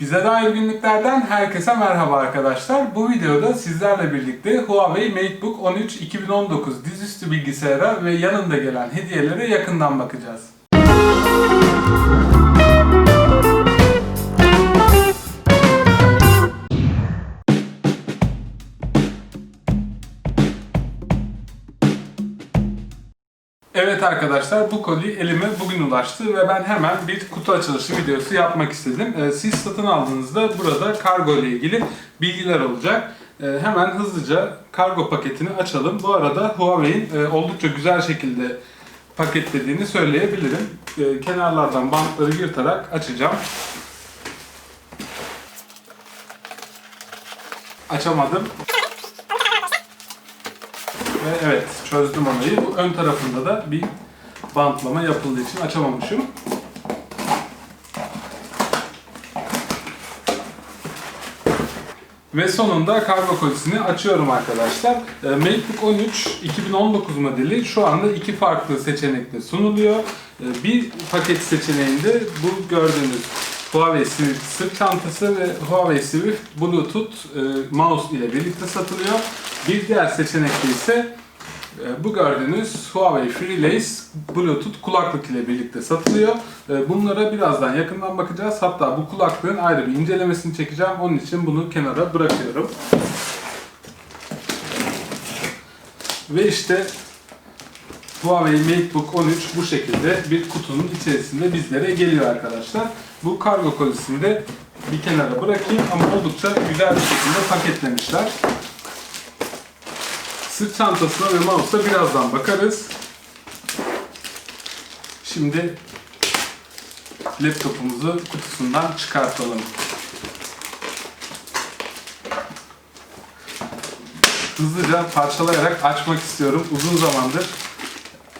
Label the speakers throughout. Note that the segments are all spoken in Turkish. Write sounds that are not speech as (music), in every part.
Speaker 1: Bize dair günlüklerden herkese merhaba arkadaşlar. Bu videoda sizlerle birlikte Huawei MateBook 13 2019 dizüstü bilgisayara ve yanında gelen hediyelere yakından bakacağız. Evet arkadaşlar bu koli elime bugün ulaştı ve ben hemen bir kutu açılışı videosu yapmak istedim. Ee, Siz satın aldığınızda burada kargo ile ilgili bilgiler olacak. Ee, Hemen hızlıca kargo paketini açalım. Bu arada Huawei'in e, oldukça güzel şekilde paketlediğini söyleyebilirim. Ee, Kenarlardan bantları yırtarak açacağım. Açamadım. Ve evet çözdüm olayı. Bu ön tarafında da bir bantlama yapıldığı için açamamışım. Ve sonunda kargo kolisini açıyorum arkadaşlar. Ee, MateBook 13 2019 modeli şu anda iki farklı seçenekle sunuluyor. Ee, Bir paket seçeneğinde bu gördüğünüz Huawei Swift sırt çantası ve Huawei Swift Bluetooth e, mouse ile birlikte satılıyor. Bir diğer seçenekte ise e, bu gördüğünüz Huawei FreeLace Bluetooth kulaklık ile birlikte satılıyor. E, Bunlara birazdan yakından bakacağız. Hatta bu kulaklığın ayrı bir incelemesini çekeceğim. Onun için bunu kenara bırakıyorum. Ve işte Huawei MateBook 13 bu şekilde bir kutunun içerisinde bizlere geliyor arkadaşlar. Bu kargo kolisini de bir kenara bırakayım ama oldukça güzel bir şekilde paketlemişler. Sırt çantasına ve mouse'a birazdan bakarız. Şimdi laptopumuzu kutusundan çıkartalım. Hızlıca parçalayarak açmak istiyorum. Uzun zamandır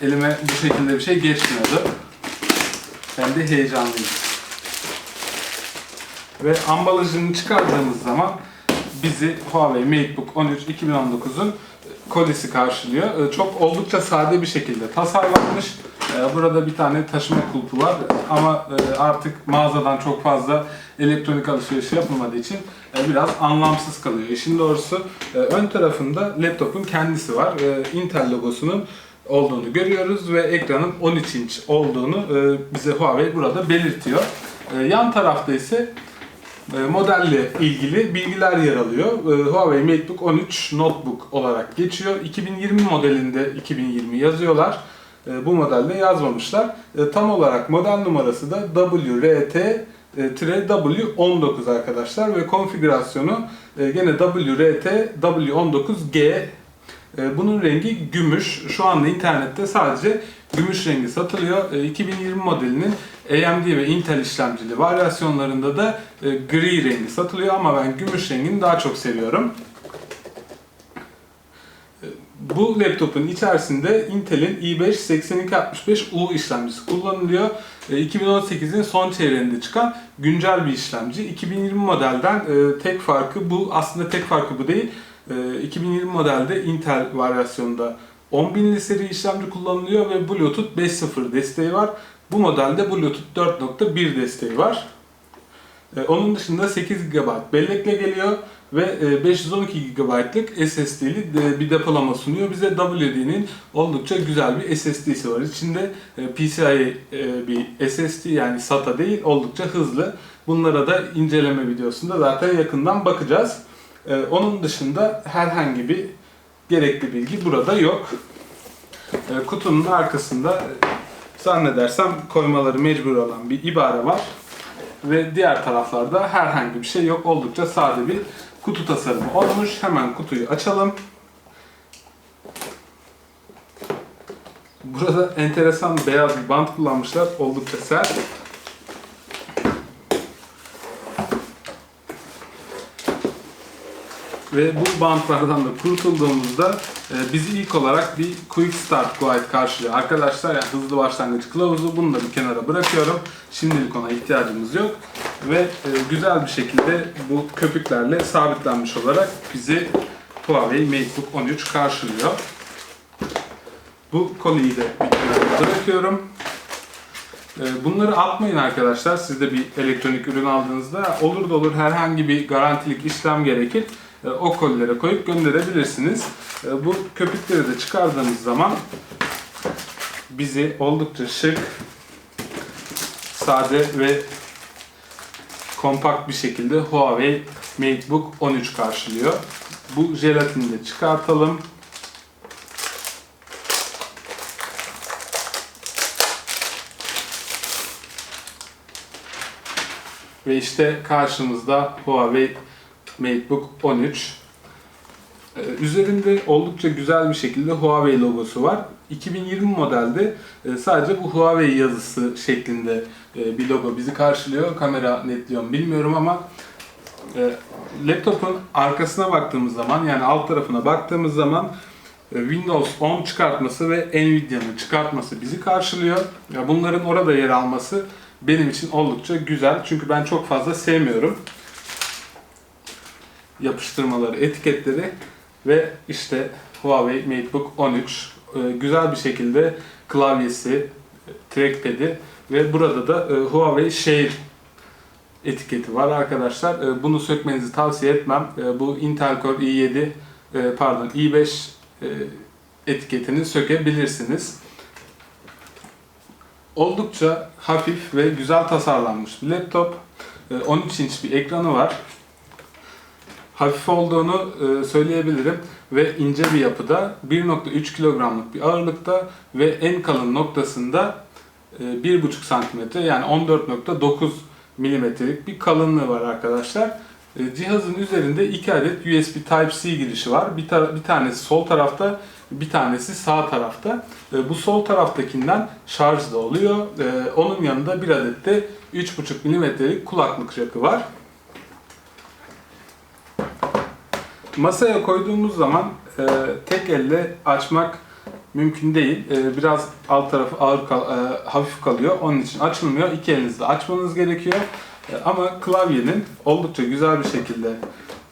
Speaker 1: elime bu şekilde bir şey geçmiyordu. Ben de heyecanlıyım. Ve ambalajını çıkardığımız zaman bizi Huawei MateBook 13 2019'un kolisi karşılıyor. Ee, Çok oldukça sade bir şekilde tasarlanmış. Ee, Burada bir tane taşıma kulpu var ama e, artık mağazadan çok fazla elektronik alışveriş yapılmadığı için e, biraz anlamsız kalıyor. İşin doğrusu e, ön tarafında laptopun kendisi var. E, Intel logosunun olduğunu görüyoruz ve ekranın 13 inç olduğunu e, bize Huawei burada belirtiyor. E, Yan tarafta ise e, modelle ilgili bilgiler yer alıyor. Huawei MateBook 13 Notebook olarak geçiyor. 2020 modelinde 2020 yazıyorlar. Bu modelde yazmamışlar. Tam olarak model numarası da WRT W19 arkadaşlar ve konfigürasyonu gene WRT W19G e, bunun rengi gümüş. Şu anda internette sadece gümüş rengi satılıyor. E, 2020 modelinin AMD ve Intel işlemcili varyasyonlarında da e, gri rengi satılıyor ama ben gümüş rengini daha çok seviyorum. E, Bu laptopun içerisinde Intel'in i5-8265U işlemcisi kullanılıyor. E, 2018'in son çeyreğinde çıkan güncel bir işlemci. 2020 modelden e, tek farkı bu. Aslında tek farkı bu değil. E, 2020 modelde Intel varyasyonunda 10.000'li seri işlemci kullanılıyor ve Bluetooth 5.0 desteği var. Bu modelde Bluetooth 4.1 desteği var. E, Onun dışında 8 GB bellekle geliyor ve e, 512 GB'lık SSD'li bir depolama sunuyor. Bize WD'nin oldukça güzel bir SSD'si var. İçinde e, PCIe e, bir SSD yani SATA değil oldukça hızlı. Bunlara da inceleme videosunda zaten yakından bakacağız. E, Onun dışında herhangi bir gerekli bilgi burada yok. E, Kutunun arkasında e, zannedersem koymaları mecbur olan bir ibare var. Ve diğer taraflarda herhangi bir şey yok. Oldukça sade bir kutu tasarımı olmuş. Hemen kutuyu açalım. Burada enteresan beyaz bir bant kullanmışlar. Oldukça sert. Ve bu bantlardan da kurtulduğumuzda e, bizi ilk olarak bir Quick Start Guide karşılıyor. Arkadaşlar yani hızlı başlangıç kılavuzu bunu da bir kenara bırakıyorum. Şimdilik ona ihtiyacımız yok. Ve e, güzel bir şekilde bu köpüklerle sabitlenmiş olarak bizi Huawei MateBook 13 karşılıyor. Bu koliyi de bir kenara bırakıyorum. E, bunları atmayın arkadaşlar. Siz de bir elektronik ürün aldığınızda olur da olur herhangi bir garantilik işlem gerekir. E, o kolilere koyup gönderebilirsiniz. E, bu köpükleri de çıkardığımız zaman bizi oldukça şık, sade ve kompakt bir şekilde Huawei MateBook 13 karşılıyor. Bu jelatini de çıkartalım. Ve işte karşımızda Huawei MateBook 13. Ee, Üzerinde oldukça güzel bir şekilde Huawei logosu var. 2020 modelde e, sadece bu Huawei yazısı şeklinde e, bir logo bizi karşılıyor. Kamera netliyor mu bilmiyorum ama e, laptopun arkasına baktığımız zaman yani alt tarafına baktığımız zaman Windows 10 çıkartması ve Nvidia'nın çıkartması bizi karşılıyor. Bunların orada yer alması benim için oldukça güzel. Çünkü ben çok fazla sevmiyorum yapıştırmaları, etiketleri ve işte Huawei MateBook 13 e, güzel bir şekilde klavyesi, trackpad'i ve burada da e, Huawei Share etiketi var arkadaşlar. E, Bunu sökmenizi tavsiye etmem. Bu Intel Core i7 e, pardon i5 e, etiketini sökebilirsiniz. Oldukça hafif ve güzel tasarlanmış bir laptop. E, 13 inç bir ekranı var hafif olduğunu e, söyleyebilirim ve ince bir yapıda 1.3 kilogramlık bir ağırlıkta ve en kalın noktasında e, 1.5 santimetre yani 14.9 milimetrelik bir kalınlığı var arkadaşlar. E, cihazın üzerinde iki adet USB Type-C girişi var. Bir, tara- bir tanesi sol tarafta, bir tanesi sağ tarafta. E, bu sol taraftakinden şarj da oluyor. E, onun yanında bir adet de 3.5 milimetrelik kulaklık jackı var. Masaya koyduğumuz zaman e, tek elle açmak mümkün değil. E, biraz alt tarafı ağır kal- e, hafif kalıyor. Onun için açılmıyor. İki elinizle açmanız gerekiyor. E, ama klavyenin oldukça güzel bir şekilde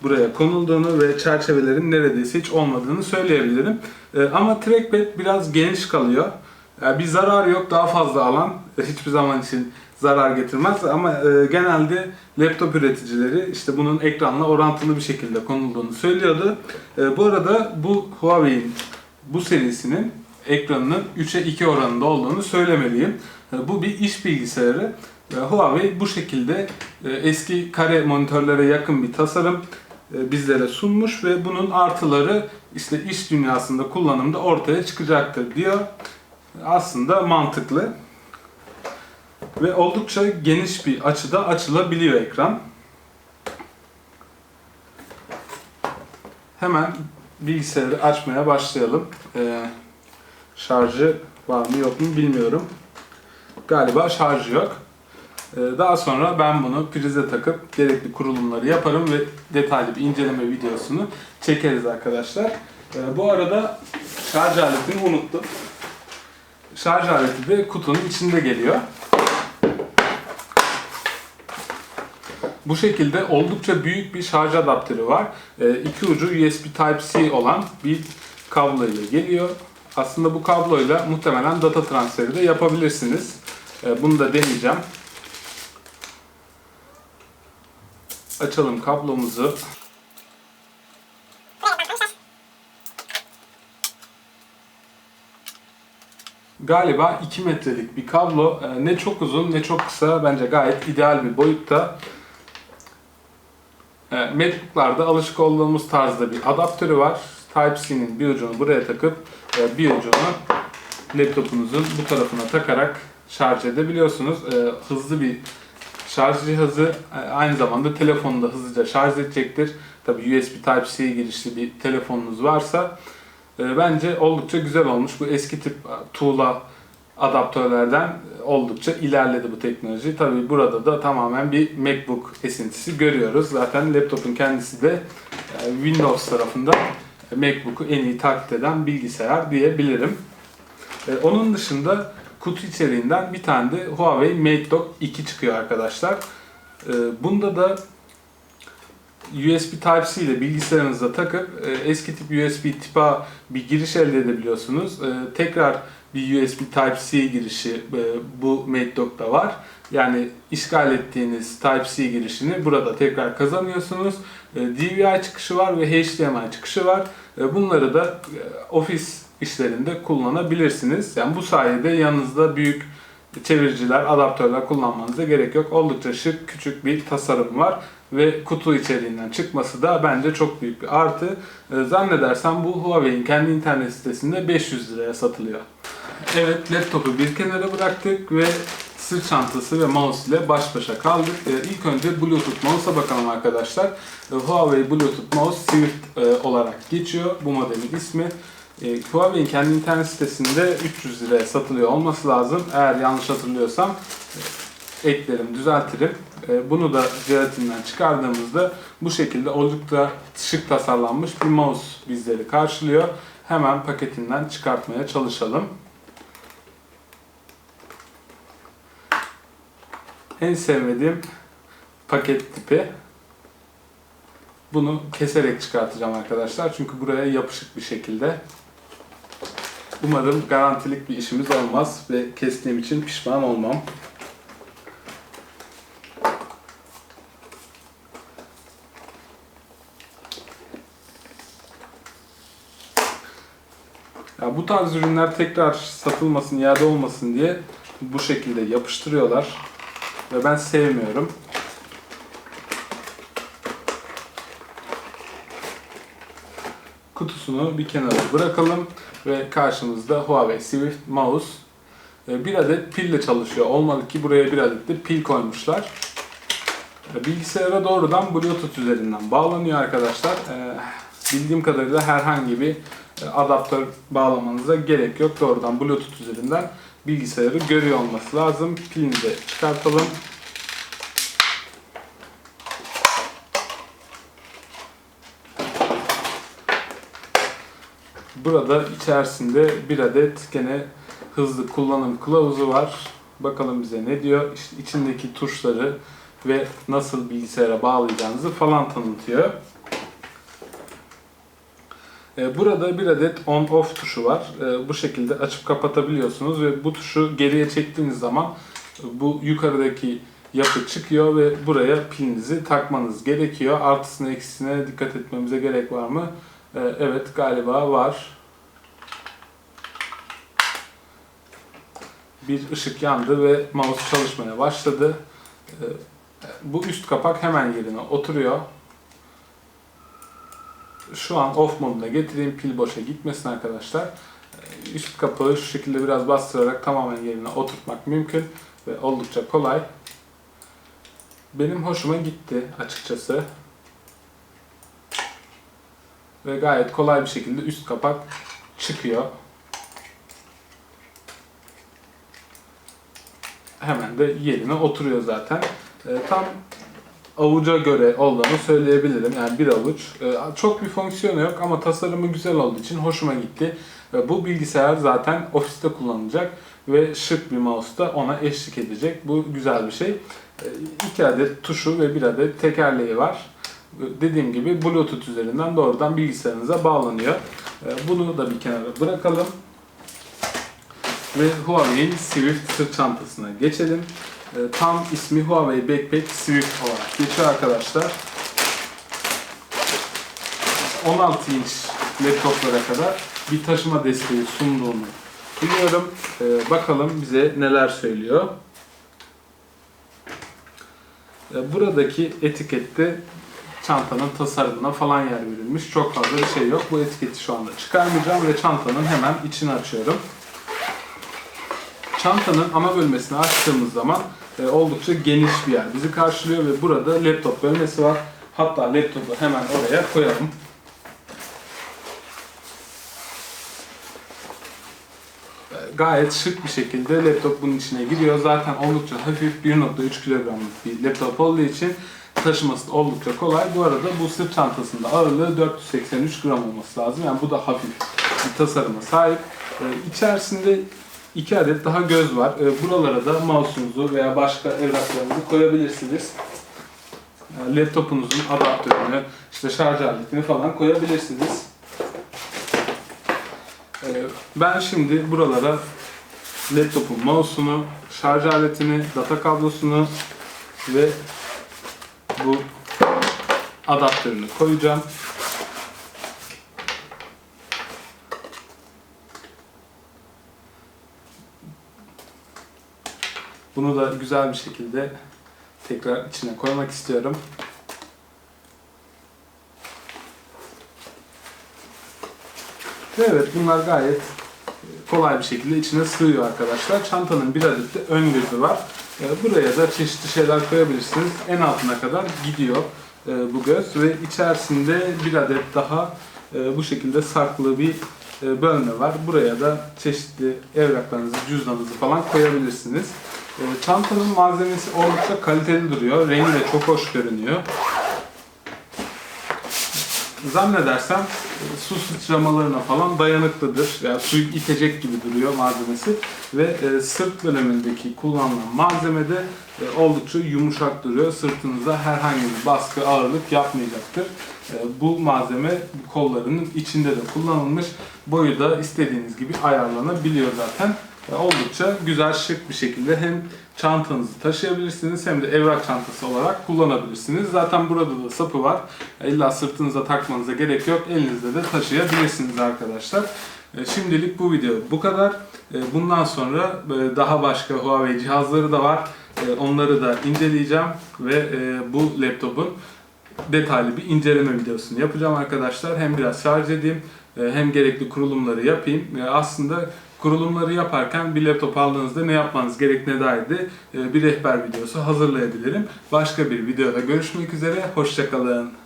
Speaker 1: buraya konulduğunu ve çerçevelerin neredeyse hiç olmadığını söyleyebilirim. E, ama trackpad biraz geniş kalıyor. Bir zarar yok, daha fazla alan (laughs) hiçbir zaman için zarar getirmez ama e, genelde laptop üreticileri işte bunun ekranla orantılı bir şekilde konulduğunu söylüyordu. E, bu arada bu Huawei'in bu serisinin ekranının 3'e 2 oranında olduğunu söylemeliyim. E, bu bir iş bilgisayarı. E, Huawei bu şekilde e, eski kare monitörlere yakın bir tasarım e, bizlere sunmuş ve bunun artıları işte iş dünyasında kullanımda ortaya çıkacaktır diyor. Aslında mantıklı. Ve oldukça geniş bir açıda açılabiliyor ekran. Hemen bilgisayarı açmaya başlayalım. Ee, şarjı var mı yok mu bilmiyorum. Galiba şarjı yok. Ee, daha sonra ben bunu prize takıp gerekli kurulumları yaparım ve detaylı bir inceleme videosunu çekeriz arkadaşlar. Ee, bu arada şarj aletini unuttum. Şarj aleti de kutunun içinde geliyor. Bu şekilde oldukça büyük bir şarj adaptörü var. Ee, iki ucu USB Type-C olan bir kablo ile geliyor. Aslında bu kabloyla muhtemelen data transferi de yapabilirsiniz. Ee, bunu da deneyeceğim. Açalım kablomuzu. Galiba 2 metrelik bir kablo. Ee, Ne çok uzun ne çok kısa. Bence gayet ideal bir boyutta. Ee, MacBook'larda alışık olduğumuz tarzda bir adaptörü var. Type-C'nin bir ucunu buraya takıp e, bir ucunu laptopunuzun bu tarafına takarak şarj edebiliyorsunuz. Ee, Hızlı bir şarj cihazı e, aynı zamanda telefonu da hızlıca şarj edecektir. Tabi USB Type-C girişli bir telefonunuz varsa e, bence oldukça güzel olmuş. Bu eski tip tuğla adaptörlerden oldukça ilerledi bu teknoloji. Tabi burada da tamamen bir MacBook esintisi görüyoruz. Zaten laptopun kendisi de e, Windows tarafında MacBook'u en iyi taklit eden bilgisayar diyebilirim. E, Onun dışında kutu içeriğinden bir tane de Huawei MateDock 2 çıkıyor arkadaşlar. E, Bunda da USB Type-C ile bilgisayarınıza takıp e, eski tip USB tip A bir giriş elde edebiliyorsunuz. E, tekrar bir USB Type-C girişi e, bu MateDock'ta var. Yani işgal ettiğiniz Type-C girişini burada tekrar kazanıyorsunuz. E, DVI çıkışı var ve HDMI çıkışı var. E, bunları da e, ofis işlerinde kullanabilirsiniz. Yani bu sayede yanınızda büyük çeviriciler, adaptörler kullanmanıza gerek yok. Oldukça şık, küçük bir tasarım var ve kutu içeriğinden çıkması da bence çok büyük bir artı. Ee, Zannedersem bu Huawei'in kendi internet sitesinde 500 liraya satılıyor. Evet, laptopu bir kenara bıraktık ve sırt çantası ve mouse ile baş başa kaldık. Ee, ilk önce Bluetooth mouse'a bakalım arkadaşlar. Ee, Huawei Bluetooth Mouse Swift e, olarak geçiyor bu modelin ismi. E, Huawei'in kendi internet sitesinde 300 liraya satılıyor olması lazım. Eğer yanlış hatırlıyorsam e, eklerim, düzeltirim. E, bunu da jelatinden çıkardığımızda bu şekilde oldukça şık tasarlanmış bir mouse bizleri karşılıyor. Hemen paketinden çıkartmaya çalışalım. En sevmediğim paket tipi. Bunu keserek çıkartacağım arkadaşlar. Çünkü buraya yapışık bir şekilde. Umarım garantilik bir işimiz olmaz ve kestiğim için pişman olmam. Bu tarz ürünler tekrar satılmasın, iade olmasın diye bu şekilde yapıştırıyorlar. Ve ben sevmiyorum. Kutusunu bir kenara bırakalım ve karşımızda Huawei Swift Mouse. E, Bir adet pille çalışıyor. Olmalı ki buraya bir adet de pil koymuşlar. E, Bilgisayara doğrudan Bluetooth üzerinden bağlanıyor arkadaşlar. E, Bildiğim kadarıyla herhangi bir adaptör bağlamanıza gerek yok. Doğrudan Bluetooth üzerinden bilgisayarı görüyor olması lazım. Pilini de çıkartalım. Burada içerisinde bir adet gene hızlı kullanım kılavuzu var. Bakalım bize ne diyor. İşte içindeki tuşları ve nasıl bilgisayara bağlayacağınızı falan tanıtıyor. Ee, Burada bir adet on off tuşu var. Ee, Bu şekilde açıp kapatabiliyorsunuz ve bu tuşu geriye çektiğiniz zaman bu yukarıdaki yapı çıkıyor ve buraya pilinizi takmanız gerekiyor. Artısına eksisine dikkat etmemize gerek var mı? Ee, Evet galiba var. Bir ışık yandı ve mouse çalışmaya başladı. Bu üst kapak hemen yerine oturuyor. Şu an off moduna getireyim pil boşa gitmesin arkadaşlar. Ee, Üst kapağı şu şekilde biraz bastırarak tamamen yerine oturtmak mümkün ve oldukça kolay. Benim hoşuma gitti açıkçası ve gayet kolay bir şekilde üst kapak çıkıyor. Hemen de yerine oturuyor zaten. Ee, tam avuca göre olduğunu söyleyebilirim. Yani bir avuç. Ee, çok bir fonksiyonu yok ama tasarımı güzel olduğu için hoşuma gitti. Ee, bu bilgisayar zaten ofiste kullanılacak ve şık bir mouse da ona eşlik edecek. Bu güzel bir şey. Ee, iki adet tuşu ve bir adet tekerleği var dediğim gibi Bluetooth üzerinden doğrudan bilgisayarınıza bağlanıyor. Bunu da bir kenara bırakalım. Ve Huawei'in Swift sırt çantasına geçelim. Ee, Tam ismi Huawei Backpack Swift olarak geçiyor arkadaşlar. 16 inç laptoplara kadar bir taşıma desteği sunduğunu biliyorum. Ee, Bakalım bize neler söylüyor. Ee, Buradaki etikette çantanın tasarımına falan yer verilmiş. Çok fazla bir şey yok. Bu etiketi şu anda çıkarmayacağım ve çantanın hemen içini açıyorum. Çantanın ana bölmesini açtığımız zaman e, oldukça geniş bir yer bizi karşılıyor ve burada laptop bölmesi var. Hatta laptopu hemen oraya koyalım. E, Gayet şık bir şekilde laptop bunun içine giriyor. Zaten oldukça hafif 1.3 kilogramlık bir laptop olduğu için taşıması oldukça kolay. Bu arada bu sırt çantasında ağırlığı 483 gram olması lazım. Yani bu da hafif bir tasarıma sahip. Ee, içerisinde iki adet daha göz var. Ee, buralara da mouse'unuzu veya başka evraklarınızı koyabilirsiniz. e, laptopunuzun adaptörünü, işte şarj aletini falan koyabilirsiniz. E, Ben şimdi buralara laptopun mouse'unu, şarj aletini, data kablosunu ve bu adaptörünü koyacağım. Bunu da güzel bir şekilde tekrar içine koymak istiyorum. Ve Evet bunlar gayet kolay bir şekilde içine sığıyor arkadaşlar. Çantanın bir adet de ön gözü var. E, Buraya da çeşitli şeyler koyabilirsiniz. En altına kadar gidiyor e, bu göz ve içerisinde bir adet daha e, bu şekilde saklı bir e, bölme var. Buraya da çeşitli evraklarınızı, cüzdanınızı falan koyabilirsiniz. E, Çantanın malzemesi oldukça kaliteli duruyor. Rengi de çok hoş görünüyor. Zannedersem e, su sıçramalarına falan dayanıklıdır. Yani suyu itecek gibi duruyor malzemesi. Ve e, sırt bölümündeki kullanılan malzeme de e, oldukça yumuşak duruyor. Sırtınıza herhangi bir baskı, ağırlık yapmayacaktır. Bu malzeme kollarının içinde de kullanılmış. Boyu da istediğiniz gibi ayarlanabiliyor zaten. Oldukça güzel, şık bir şekilde hem çantanızı taşıyabilirsiniz hem de evrak çantası olarak kullanabilirsiniz. Zaten burada da sapı var. İlla sırtınıza takmanıza gerek yok. Elinizde de taşıyabilirsiniz arkadaşlar. E, Şimdilik bu video bu kadar. E, Bundan sonra e, daha başka Huawei cihazları da var. Onları da inceleyeceğim ve bu laptopun detaylı bir inceleme videosunu yapacağım arkadaşlar. Hem biraz şarj edeyim hem gerekli kurulumları yapayım. Aslında kurulumları yaparken bir laptop aldığınızda ne yapmanız gerektiğine dair de e, bir rehber videosu hazırlayabilirim. Başka bir videoda görüşmek üzere. Hoşçakalın.